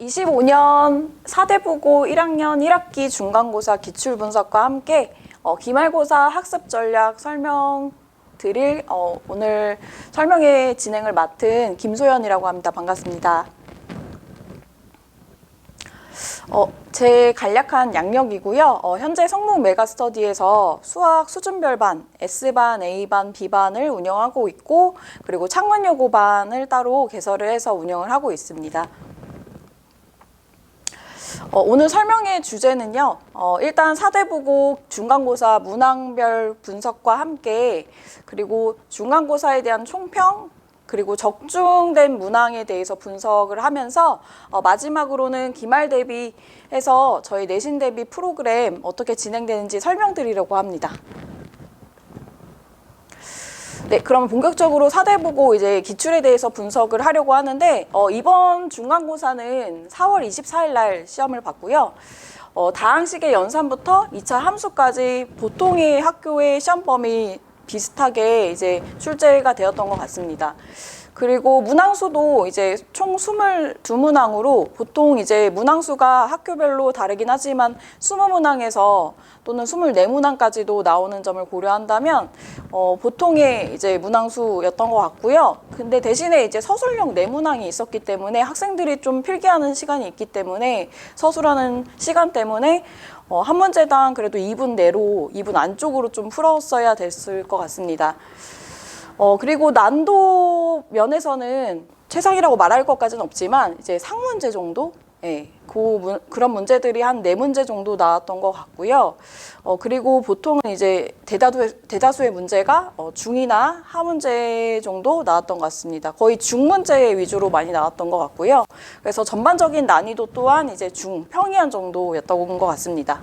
25년 사대부고 1학년 1학기 중간고사 기출 분석과 함께 어, 기말고사 학습 전략 설명 드릴 어, 오늘 설명회 진행을 맡은 김소연이라고 합니다. 반갑습니다. 어, 제 간략한 양력이고요. 어, 현재 성무 메가스터디에서 수학 수준별반, S반, A반, B반을 운영하고 있고 그리고 창문여고반을 따로 개설을 해서 운영을 하고 있습니다. 어, 오늘 설명의 주제는요. 어, 일단 사대부고 중간고사 문항별 분석과 함께 그리고 중간고사에 대한 총평 그리고 적중된 문항에 대해서 분석을 하면서 어, 마지막으로는 기말 대비해서 저희 내신 대비 프로그램 어떻게 진행되는지 설명드리려고 합니다. 네, 그럼 본격적으로 사대 보고 이제 기출에 대해서 분석을 하려고 하는데 어, 이번 중간고사는 4월 24일 날 시험을 봤고요. 어, 다항식의 연산부터 2차 함수까지 보통의 학교의 시험 범위 비슷하게 이제 출제가 되었던 것 같습니다. 그리고 문항수도 이제 총 22문항으로 보통 이제 문항수가 학교별로 다르긴 하지만 20문항에서 또는 24문항까지도 나오는 점을 고려한다면 어, 보통의 이제 문항수였던 것 같고요. 근데 대신에 이제 서술형 네문항이 있었기 때문에 학생들이 좀 필기하는 시간이 있기 때문에 서술하는 시간 때문에 어, 한 문제당 그래도 2분 내로 2분 안쪽으로 좀 풀었어야 됐을 것 같습니다. 어, 그리고 난도 면에서는 최상이라고 말할 것까지는 없지만 이제 상문제 정도? 예, 그 문, 그런 문제들이 한 네 문제 정도 나왔던 것 같고요. 어, 그리고 보통은 이제 대다수의, 대다수의 문제가 어, 중이나 하문제 정도 나왔던 것 같습니다. 거의 중문제 위주로 많이 나왔던 것 같고요. 그래서 전반적인 난이도 또한 이제 중, 평이한 정도였던 것 같습니다.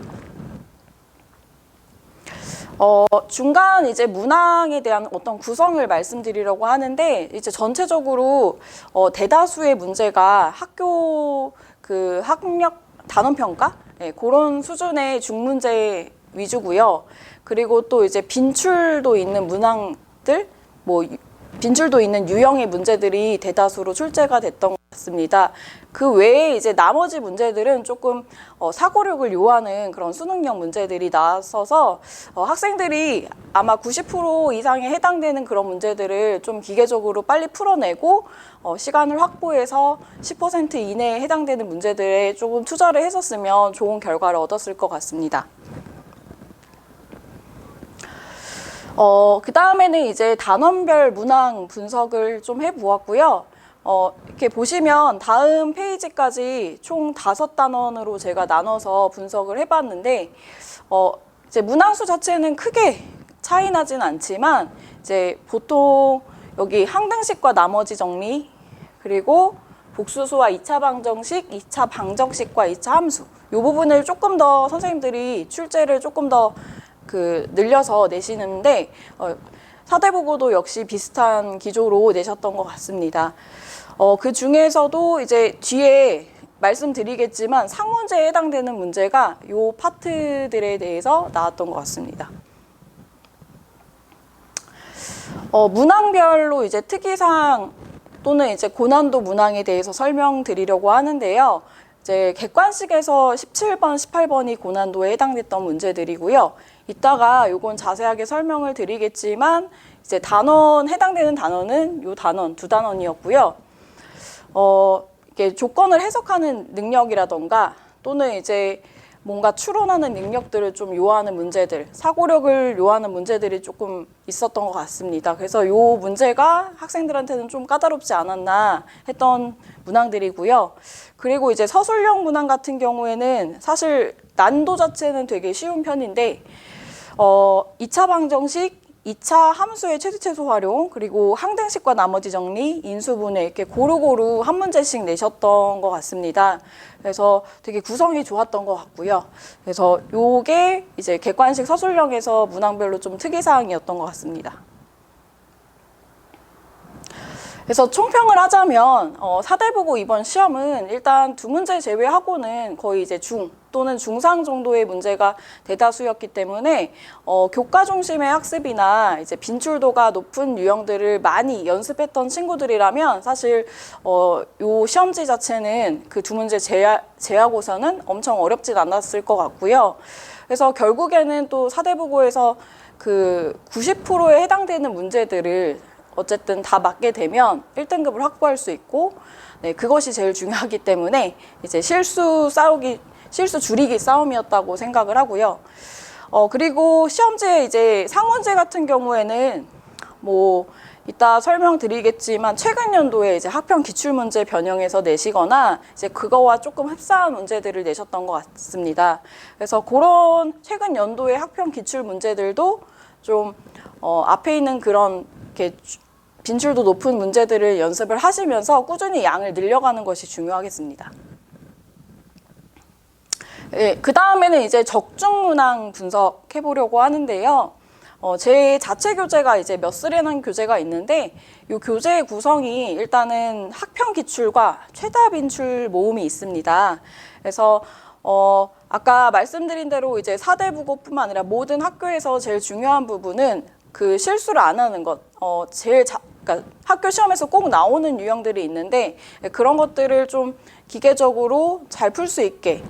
어, 중간 이제 문항에 대한 어떤 구성을 말씀드리려고 하는데 이제 전체적으로 어, 대다수의 문제가 학교 그 학력 단원 평가 네, 그런 수준의 중문제 위주고요. 그리고 또 이제 빈출도 있는 문항들 뭐 유- 빈출도 있는 유형의 문제들이 대다수로 출제가 됐던 것 같습니다. 그 외에 이제 나머지 문제들은 조금 어, 사고력을 요하는 그런 수능형 문제들이 나서서 어, 학생들이 아마 90% 이상에 해당되는 그런 문제들을 좀 기계적으로 빨리 풀어내고 어, 시간을 확보해서 10% 이내에 해당되는 문제들에 조금 투자를 했었으면 좋은 결과를 얻었을 것 같습니다. 어, 그 다음에는 이제 단원별 문항 분석을 좀 해보았고요. 어, 이렇게 보시면 다음 페이지까지 총 다섯 단원으로 제가 나눠서 분석을 해봤는데, 어, 이제 문항수 자체는 크게 차이 나진 않지만, 이제 보통 여기 항등식과 나머지 정리, 그리고 복수수와 2차 방정식, 2차 방정식과 2차 함수. 이 부분을 조금 더 선생님들이 출제를 조금 더 그 늘려서 내시는데 어, 사대보고도 역시 비슷한 기조로 내셨던 것 같습니다. 어, 그 중에서도 이제 뒤에 말씀드리겠지만 상문제에 해당되는 문제가 요 파트들에 대해서 나왔던 것 같습니다. 어, 문항별로 이제 특이사항 또는 이제 고난도 문항에 대해서 설명드리려고 하는데요. 이제 객관식에서 17번, 18번이 고난도에 해당됐던 문제들이고요. 이따가 요건 자세하게 설명을 드리겠지만 이제 단원 해당되는 단원은 요 단원 두 단원이었고요. 어, 이게 조건을 해석하는 능력이라던가 또는 이제 뭔가 추론하는 능력들을 좀 요하는 문제들, 사고력을 요하는 문제들이 조금 있었던 것 같습니다. 그래서 요 문제가 학생들한테는 좀 까다롭지 않았나 했던 문항들이고요. 그리고 이제 서술형 문항 같은 경우에는 사실 난도 자체는 되게 쉬운 편인데, 어, 2차 방정식, 2차 함수의 최대 최소 활용, 그리고 항등식과 나머지 정리, 인수분해 이렇게 고루고루 한 문제씩 내셨던 것 같습니다. 그래서 되게 구성이 좋았던 것 같고요. 그래서 요게 이제 객관식 서술형에서 문항별로 좀 특이사항이었던 것 같습니다. 그래서 총평을 하자면 어, 사대보고 이번 시험은 일단 두 문제 제외하고는 거의 이제 중 또는 중상 정도의 문제가 대다수였기 때문에 어, 교과 중심의 학습이나 이제 빈출도가 높은 유형들을 많이 연습했던 친구들이라면 사실 어, 요 시험지 자체는 그 두 문제 제하, 제하고서는 엄청 어렵진 않았을 것 같고요. 그래서 결국에는 또 사대부고에서 그 90%에 해당되는 문제들을 어쨌든 다 맞게 되면 1등급을 확보할 수 있고 네, 그것이 제일 중요하기 때문에 이제 실수 싸우기 실수 줄이기 싸움이었다고 생각을 하고요. 어 그리고 시험지에 이제 상문제 같은 경우에는 뭐 이따 설명드리겠지만 최근 연도에 이제 학평 기출 문제 변형해서 내시거나 이제 그거와 조금 흡사한 문제들을 내셨던 것 같습니다. 그래서 그런 최근 연도의 학평 기출 문제들도 좀 어, 앞에 있는 그런 이렇게 주- 빈출도 높은 문제들을 연습을 하시면서 꾸준히 양을 늘려가는 것이 중요하겠습니다. 예, 그 다음에는 이제 적중 문항 분석해 보려고 하는데요. 어, 제 자체 교재가 이제 몇 슬이라는 교재가 있는데 이 교재의 구성이 일단은 학평 기출과 최다 빈출 모음이 있습니다. 그래서 어, 아까 말씀드린 대로 이제 사대국어뿐만 아니라 모든 학교에서 제일 중요한 부분은 그 실수를 안 하는 것. 어, 제일 자, 그러니까 학교 시험에서 꼭 나오는 유형들이 있는데 그런 것들을 좀 기계적으로 잘 풀 수 있게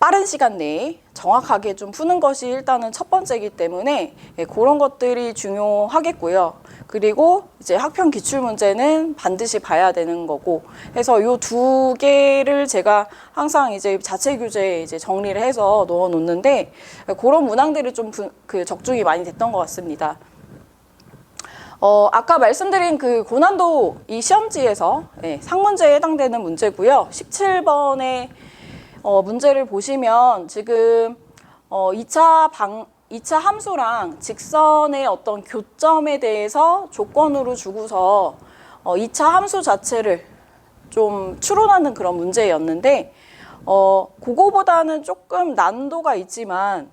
빠른 시간 내에 정확하게 좀 푸는 것이 일단은 첫 번째이기 때문에 예, 그런 것들이 중요하겠고요. 그리고 이제 학평 기출 문제는 반드시 봐야 되는 거고 해서 요 두 개를 제가 항상 이제 자체 교재에 이제 정리를 해서 넣어 놓는데 그런 문항들이 좀 그 적중이 많이 됐던 것 같습니다. 어, 아까 말씀드린 그 고난도 이 시험지에서 예, 상문제에 해당되는 문제고요. 17번의 어, 문제를 보시면 지금 어, 2차 방 2차 함수랑 직선의 어떤 교점에 대해서 조건으로 주고서 어, 2차 함수 자체를 좀 추론하는 그런 문제였는데 어, 그거보다는 조금 난도가 있지만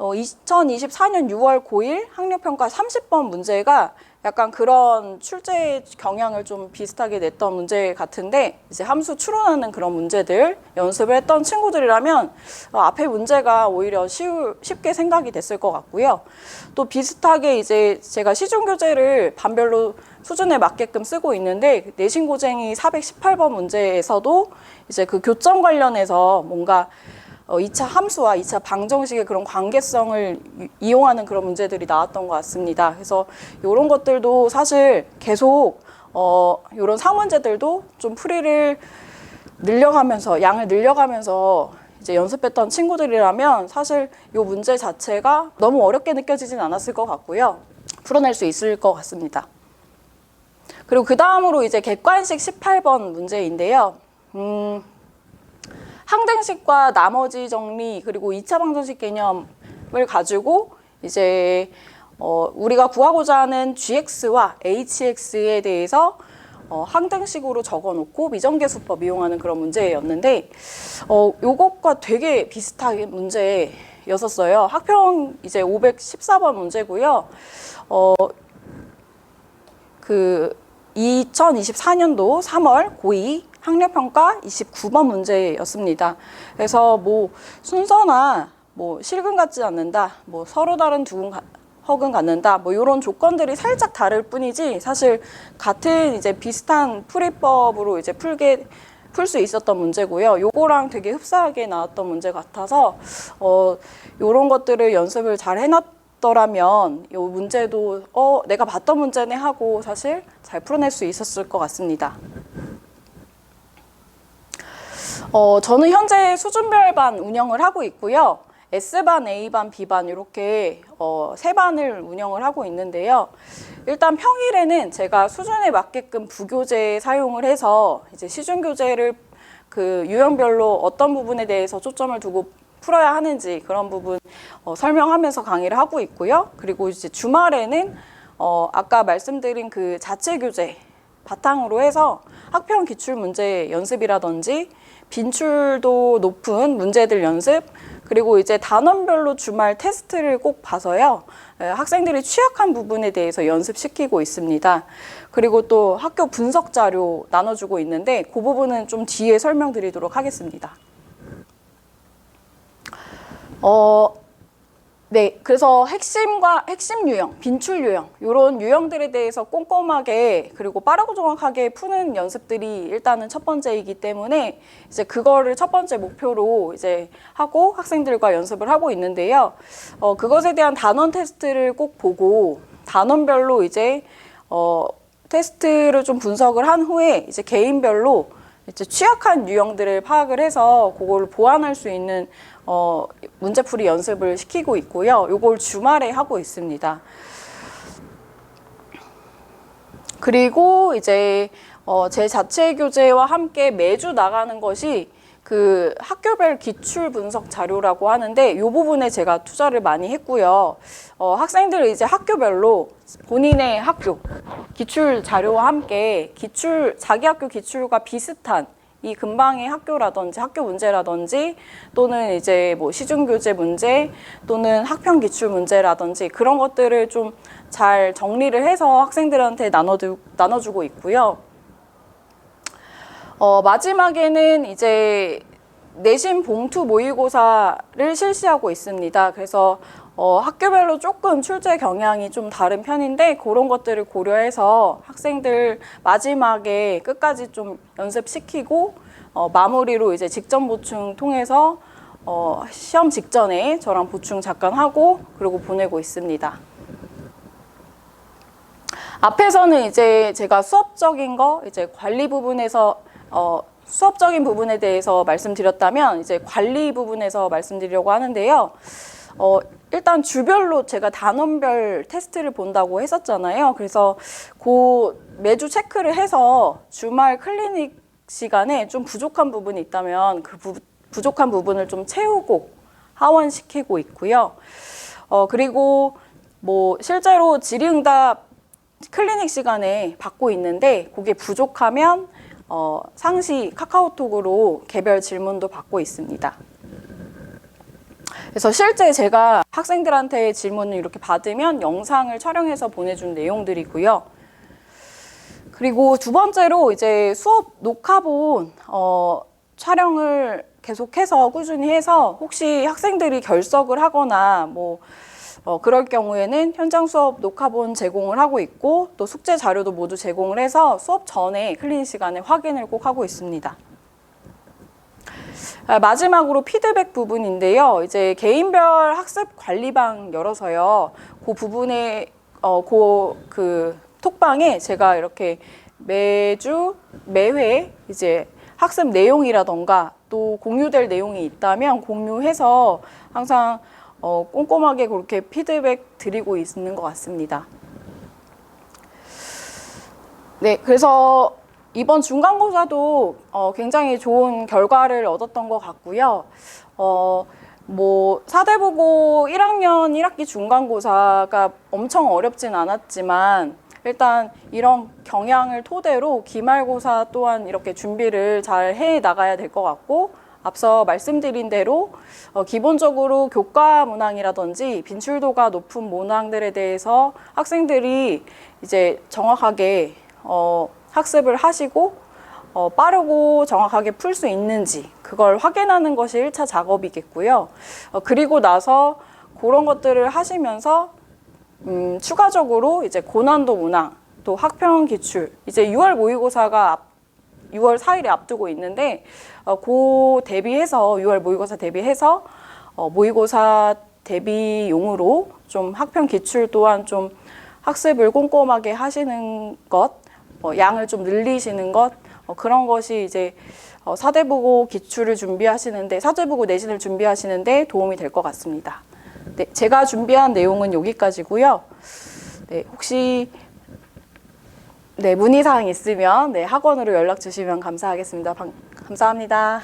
어, 2024년 6월 고1 학력평가 30번 문제가 약간 그런 출제 경향을 좀 비슷하게 냈던 문제 같은데 이제 함수 추론하는 그런 문제들 연습을 했던 친구들이라면 어, 앞에 문제가 오히려 쉬우, 쉽게 생각이 됐을 것 같고요. 또 비슷하게 이제 제가 시중 교재를 반별로 수준에 맞게끔 쓰고 있는데 내신 고쟁이 418번 문제에서도 이제 그 교점 관련해서 뭔가 어, 2차 함수와 2차 방정식의 그런 관계성을 이- 이용하는 그런 문제들이 나왔던 것 같습니다. 그래서 이런 것들도 사실 계속 어, 이런 상문제들도 좀 풀이를 늘려가면서 양을 늘려가면서 이제 연습했던 친구들이라면 사실 이 문제 자체가 너무 어렵게 느껴지진 않았을 것 같고요. 풀어낼 수 있을 것 같습니다. 그리고 그 다음으로 이제 객관식 18번 문제인데요. 음, 항등식과 나머지 정리 그리고 2차 방정식 개념을 가지고 이제 어, 우리가 구하고자 하는 gx와 hx에 대해서 어, 항등식으로 적어놓고 미정계 수법 이용하는 그런 문제였는데 어, 요것과 되게 비슷하게 문제였었어요. 학평 이제 514번 문제고요. 어, 그 2024년도 3월 고2 학력평가 29번 문제였습니다. 그래서 뭐 순서나 뭐 실근 같지 않는다, 뭐 서로 다른 두근 가- 허근 갖는다, 뭐 이런 조건들이 살짝 다를 뿐이지 사실 같은 이제 비슷한 풀이법으로 이제 풀게 풀 수 있었던 문제고요. 요거랑 되게 흡사하게 나왔던 문제 같아서 어 요런 것들을 연습을 잘 해놨 더라면 요 문제도 어 내가 봤던 문제네 하고 사실 잘 풀어낼 수 있었을 것 같습니다. 어, 저는 현재 수준별 반 운영을 하고 있고요. S반, A반, B반 이렇게 어, 세 반을 운영을 하고 있는데요. 일단 평일에는 제가 수준에 맞게끔 부교재 사용을 해서 이제 시중 교재를 그 유형별로 어떤 부분에 대해서 초점을 두고 풀어야 하는지 그런 부분 어, 설명하면서 강의를 하고 있고요. 그리고 이제 주말에는 어, 아까 말씀드린 그 자체 교재 바탕으로 해서 학평 기출 문제 연습이라든지 빈출도 높은 문제들 연습 그리고 이제 단원별로 주말 테스트를 꼭 봐서요 에, 학생들이 취약한 부분에 대해서 연습시키고 있습니다. 그리고 또 학교 분석 자료 나눠주고 있는데 그 부분은 좀 뒤에 설명드리도록 하겠습니다. 어, 네, 그래서 핵심과 핵심 유형, 빈출 유형 이런 유형들에 대해서 꼼꼼하게 그리고 빠르고 정확하게 푸는 연습들이 일단은 첫 번째이기 때문에 이제 그거를 첫 번째 목표로 이제 하고 학생들과 연습을 하고 있는데요. 어, 그것에 대한 단원 테스트를 꼭 보고 단원별로 이제 어, 테스트를 좀 분석을 한 후에 이제 개인별로 이제 취약한 유형들을 파악을 해서 그거를 보완할 수 있는 어, 문제풀이 연습을 시키고 있고요. 요걸 주말에 하고 있습니다. 그리고 이제 어, 제 자체 교재와 함께 매주 나가는 것이 그 학교별 기출 분석 자료라고 하는데 이 부분에 제가 투자를 많이 했고요. 어, 학생들을 이제 학교별로 본인의 학교 기출 자료와 함께 기출 자기 학교 기출과 비슷한 이 근방의 학교라든지 학교 문제라든지 또는 이제 뭐 시중 교재 문제 또는 학평 기출 문제라든지 그런 것들을 좀 잘 정리를 해서 학생들한테 나눠주, 나눠주고 있고요. 어, 마지막에는 이제 내신 봉투 모의고사를 실시하고 있습니다. 그래서 어, 학교별로 조금 출제 경향이 좀 다른 편인데 그런 것들을 고려해서 학생들 마지막에 끝까지 좀 연습시키고 어, 마무리로 이제 직전 보충 통해서 어, 시험 직전에 저랑 보충 잠깐 하고 그리고 보내고 있습니다. 앞에서는 이제 제가 수업적인 거 이제 관리 부분에서 어, 수업적인 부분에 대해서 말씀드렸다면 이제 관리 부분에서 말씀드리려고 하는데요. 어, 일단 주별로 제가 단원별 테스트를 본다고 했었잖아요. 그래서 그 매주 체크를 해서 주말 클리닉 시간에 좀 부족한 부분이 있다면 그 부, 부족한 부분을 좀 채우고 하원시키고 있고요. 어, 그리고 뭐 실제로 질의응답 클리닉 시간에 받고 있는데 그게 부족하면 어, 상시 카카오톡으로 개별 질문도 받고 있습니다. 그래서 실제 제가 학생들한테 질문을 이렇게 받으면 영상을 촬영해서 보내준 내용들이고요. 그리고 두 번째로 이제 수업 녹화본 어, 촬영을 계속해서 꾸준히 해서 혹시 학생들이 결석을 하거나 뭐 어, 그럴 경우에는 현장 수업 녹화본 제공을 하고 있고 또 숙제 자료도 모두 제공을 해서 수업 전에 클리닉 시간에 확인을 꼭 하고 있습니다. 아, 마지막으로 피드백 부분인데요. 이제 개인별 학습 관리방 열어서요. 그 부분에 어, 그, 그 톡방에 제가 이렇게 매주 매회 이제 학습 내용이라던가 또 공유될 내용이 있다면 공유해서 항상 어, 꼼꼼하게 그렇게 피드백 드리고 있는 것 같습니다. 네, 그래서 이번 중간고사도 어, 굉장히 좋은 결과를 얻었던 것 같고요. 어, 뭐 사대보고 1학년 1학기 중간고사가 엄청 어렵진 않았지만 일단 이런 경향을 토대로 기말고사 또한 이렇게 준비를 잘 해 나가야 될 것 같고 앞서 말씀드린 대로 어, 기본적으로 교과 문항이라든지 빈출도가 높은 문항들에 대해서 학생들이 이제 정확하게 어, 학습을 하시고 어, 빠르고 정확하게 풀 수 있는지 그걸 확인하는 것이 1차 작업이겠고요. 어, 그리고 나서 그런 것들을 하시면서 음, 추가적으로 이제 고난도 문항 또 학평 기출 이제 6월 모의고사가 앞, 6월 4일에 앞두고 있는데 어, 그 대비해서 6월 모의고사 대비해서 어, 모의고사 대비용으로 좀 학평 기출 또한 좀 학습을 꼼꼼하게 하시는 것, 어, 양을 좀 늘리시는 것 어, 그런 것이 이제 어, 사대보고 기출을 준비하시는데 사대보고 내신을 준비하시는데 도움이 될 것 같습니다. 네, 제가 준비한 내용은 여기까지고요. 네, 혹시 네, 문의 사항 있으면 네, 학원으로 연락 주시면 감사하겠습니다. 방, 감사합니다.